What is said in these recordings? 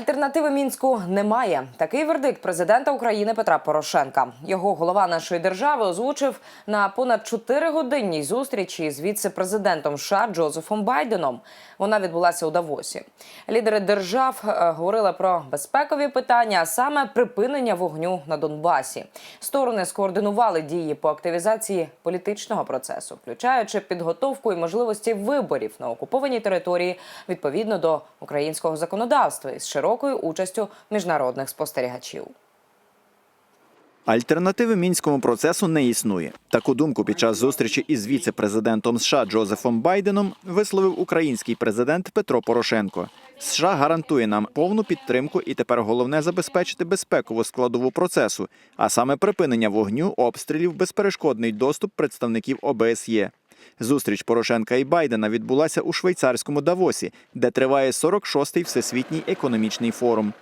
Альтернативи мінську немає. Такий вердикт президента України Петра Порошенка. Його голова нашої держави озвучив на понад 4-годинній зустрічі з віце-президентом США Джозефом Байденом. Вона відбулася у Давосі. Лідери держав е, говорили про безпекові питання, а саме припинення вогню на Донбасі. Сторони скоординували дії по активізації політичного процесу, включаючи підготовку і можливості виборів на окупованій території відповідно до українського законодавства із широкою участю міжнародних спостерігачів. Альтернативи мінському процесу не існує. Таку думку під час зустрічі із віце-президентом США Джозефом Байденом висловив український президент Петро Порошенко. США гарантує нам повну підтримку, і тепер головне забезпечити безпекову складову процесу, а саме припинення вогню, обстрілів, безперешкодний доступ представників ОБСЄ. Зустріч Порошенка і Байдена відбулася у швейцарському Давосі, де триває 46-й всесвітній економічний форум.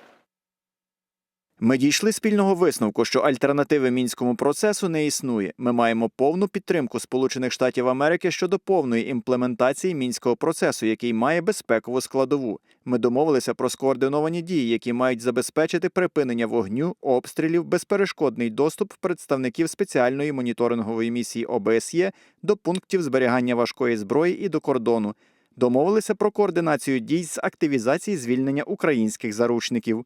Ми дійшли спільного висновку, що альтернативи мінському процесу не існує. Ми маємо повну підтримку Сполучених Штатів Америки щодо повної імплементації мінського процесу, який має безпекову складову. Ми домовилися про скоординовані дії, які мають забезпечити припинення вогню, обстрілів, безперешкодний доступ представників спеціальної моніторингової місії ОБСЄ до пунктів зберігання важкої зброї і до кордону. Домовилися про координацію дій з активізації звільнення українських заручників.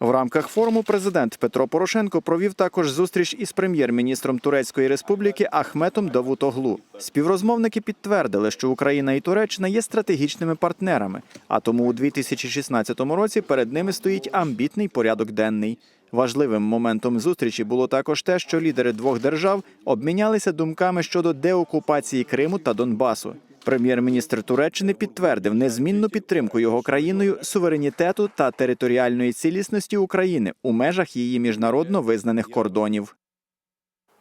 В рамках форуму президент Петро Порошенко провів також зустріч із прем'єр-міністром Турецької республіки Ахметом Давутоглу. Співрозмовники підтвердили, що Україна і Туреччина є стратегічними партнерами, а тому у 2016 році перед ними стоїть амбітний порядок денний. Важливим моментом зустрічі було також те, що лідери двох держав обмінялися думками щодо деокупації Криму та Донбасу. Прем'єр-міністр Туреччини підтвердив незмінну підтримку його країною суверенітету та територіальної цілісності України у межах її міжнародно визнаних кордонів.